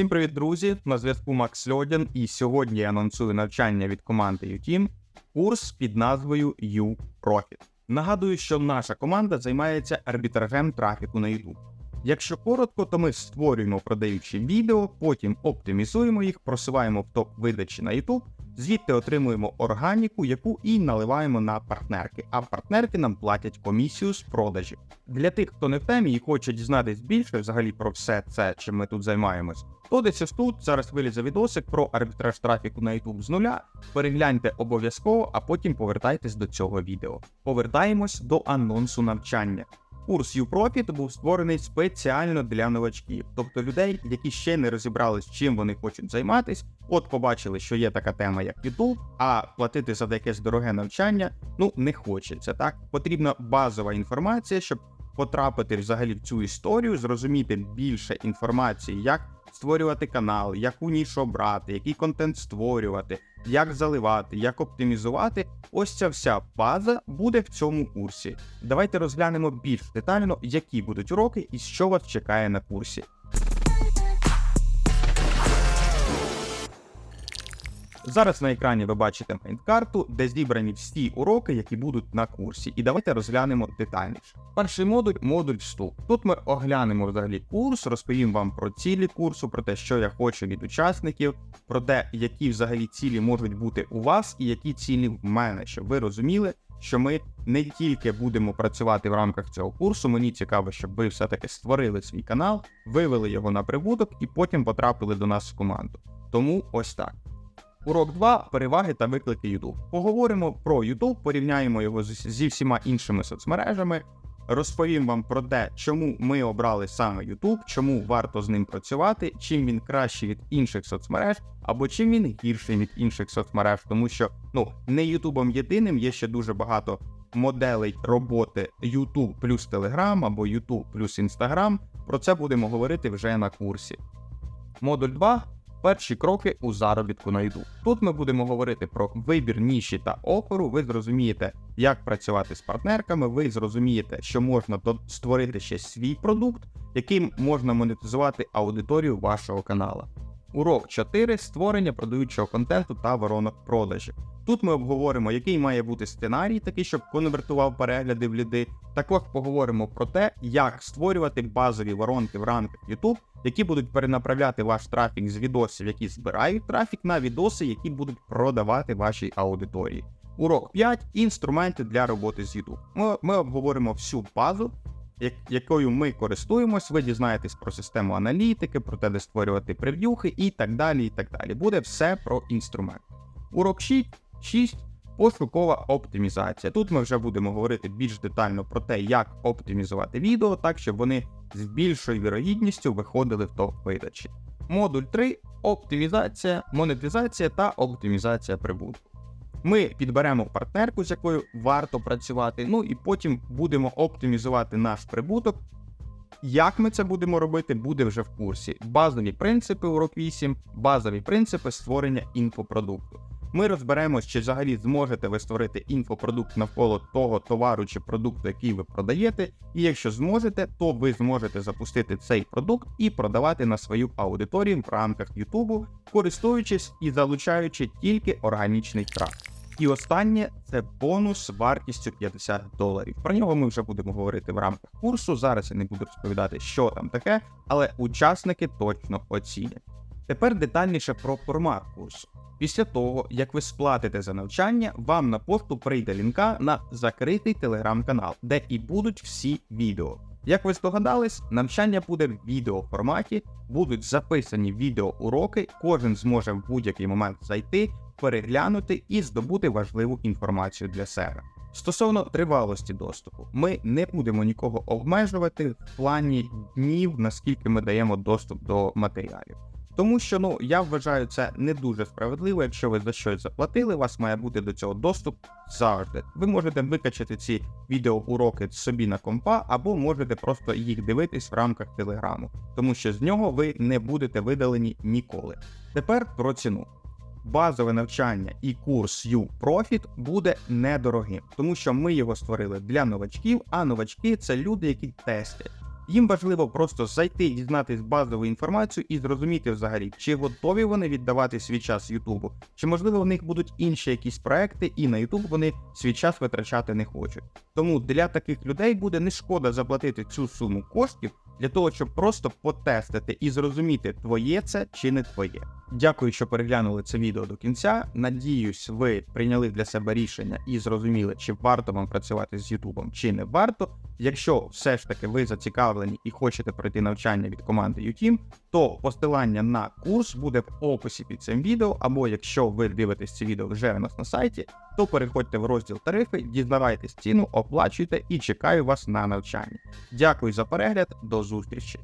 Всім привіт, друзі! На зв'язку Макс Льодін, і сьогодні я анонсую навчання від команди UTeam, курс під назвою UProfit. Нагадую, що наша команда займається арбітражем трафіку на YouTube. Якщо коротко, то ми створюємо продаючі відео, потім оптимізуємо їх, просуваємо в топ видачі на YouTube, звідти отримуємо органіку, яку і наливаємо на партнерки. А партнерки нам платять комісію з продажів. Для тих, хто не в темі і хоче дізнатись більше взагалі про все це, чим ми тут займаємось, то десь тут зараз вилізе відосик про арбітраж трафіку на YouTube з нуля. Перегляньте обов'язково, а потім повертайтесь до цього відео. Повертаємось до анонсу навчання. Курс UProfit був створений спеціально для новачків, тобто людей, які ще не розібрались, чим вони хочуть займатись. От побачили, що є така тема, як YouTube, а платити за якесь дороге навчання ну не хочеться. Так потрібна базова інформація, щоб потрапити взагалі в цю історію, зрозуміти більше інформації, як створювати канал, яку нішу брати, який контент створювати, як заливати, як оптимізувати. Ось ця вся база буде в цьому курсі. Давайте розглянемо більш детально, які будуть уроки і що вас чекає на курсі. Зараз на екрані ви бачите майнкарту, де зібрані всі уроки, які будуть на курсі. І давайте розглянемо детальніше. Перший модуль модуль вступ. Тут ми оглянемо взагалі курс, розповім вам про цілі курсу, про те, що я хочу від учасників, про те, які взагалі цілі можуть бути у вас, і які цілі в мене, щоб ви розуміли, що ми не тільки будемо працювати в рамках цього курсу. Мені цікаво, щоб ви все-таки створили свій канал, вивели його на прибуток і потім потрапили до нас в команду. Тому ось так. Урок 2. Переваги та виклики YouTube. Поговоримо про YouTube, порівняємо його зі всіма іншими соцмережами. Розповім вам про те, чому ми обрали саме YouTube, чому варто з ним працювати, чим він кращий від інших соцмереж, або чим він гірший від інших соцмереж, тому що ну не Ютубом єдиним є ще дуже багато моделей роботи YouTube плюс Telegram або YouTube плюс Instagram. Про це будемо говорити вже на курсі. Модуль 2 Перші кроки у заробітку на йду. Тут ми будемо говорити про вибір ніші та опору. Ви зрозумієте, як працювати з партнерками. Ви зрозумієте, що можна створити ще свій продукт, яким можна монетизувати аудиторію вашого канала. Урок 4. Створення продаючого контенту та воронок продажів. Тут ми обговоримо, який має бути сценарій, такий, щоб конвертував перегляди в ліди. Також поговоримо про те, як створювати базові воронки в рамках YouTube, які будуть перенаправляти ваш трафік з відосів, які збирають трафік, на відоси, які будуть продавати вашій аудиторії. Урок 5. Інструменти для роботи з YouTube. Ми, ми обговоримо всю базу, якою ми користуємось. Ви дізнаєтесь про систему аналітики, про те, де створювати прев'юхи і так далі. і так далі. Буде все про інструмент. Урок 6. 6. Пошукова оптимізація. Тут ми вже будемо говорити більш детально про те, як оптимізувати відео, так щоб вони з більшою вірогідністю виходили в топ видачі. Модуль 3 оптимізація, монетизація та оптимізація прибутку. Ми підберемо партнерку, з якою варто працювати, ну і потім будемо оптимізувати наш прибуток. Як ми це будемо робити, буде вже в курсі. Базові принципи урок 8, базові принципи створення інфопродукту. Ми розберемось, чи взагалі зможете ви створити інфопродукт навколо того товару чи продукту, який ви продаєте. І якщо зможете, то ви зможете запустити цей продукт і продавати на свою аудиторію в рамках YouTube, користуючись і залучаючи тільки органічний трафік. І останнє це бонус вартістю 50 доларів. Про нього ми вже будемо говорити в рамках курсу. Зараз я не буду розповідати, що там таке, але учасники точно оцінять. Тепер детальніше про формат курсу. Після того, як ви сплатите за навчання, вам на пошту прийде лінка на закритий телеграм-канал, де і будуть всі відео. Як ви здогадались, навчання буде в відеоформаті, будуть записані відеоуроки, кожен зможе в будь-який момент зайти, переглянути і здобути важливу інформацію для себе. Стосовно тривалості доступу, ми не будемо нікого обмежувати в плані днів, наскільки ми даємо доступ до матеріалів. Тому що ну я вважаю це не дуже справедливо. Якщо ви за щось заплатили, у вас має бути до цього доступ завжди. Ви можете викачати ці відеоуроки собі на компа, або можете просто їх дивитись в рамках телеграму, тому що з нього ви не будете видалені ніколи. Тепер про ціну. Базове навчання і курс UProfit буде недорогим, тому що ми його створили для новачків, а новачки це люди, які тестять. Їм важливо просто зайти і дізнатись базову інформацію і зрозуміти взагалі, чи готові вони віддавати свій час Ютубу, чи можливо в них будуть інші якісь проекти, і на Ютуб вони свій час витрачати не хочуть. Тому для таких людей буде не шкода заплатити цю суму коштів для того, щоб просто потестити і зрозуміти, твоє це чи не твоє. Дякую, що переглянули це відео до кінця. Надіюсь, ви прийняли для себе рішення і зрозуміли, чи варто вам працювати з Ютубом, чи не варто. Якщо все ж таки ви зацікавлені і хочете пройти навчання від команди UTIM, то посилання на курс буде в описі під цим відео. Або якщо ви дивитесь це відео вже у нас на сайті, то переходьте в розділ тарифи, дізнавайтесь ціну, оплачуйте і чекаю вас на навчання. Дякую за перегляд, до зустрічі!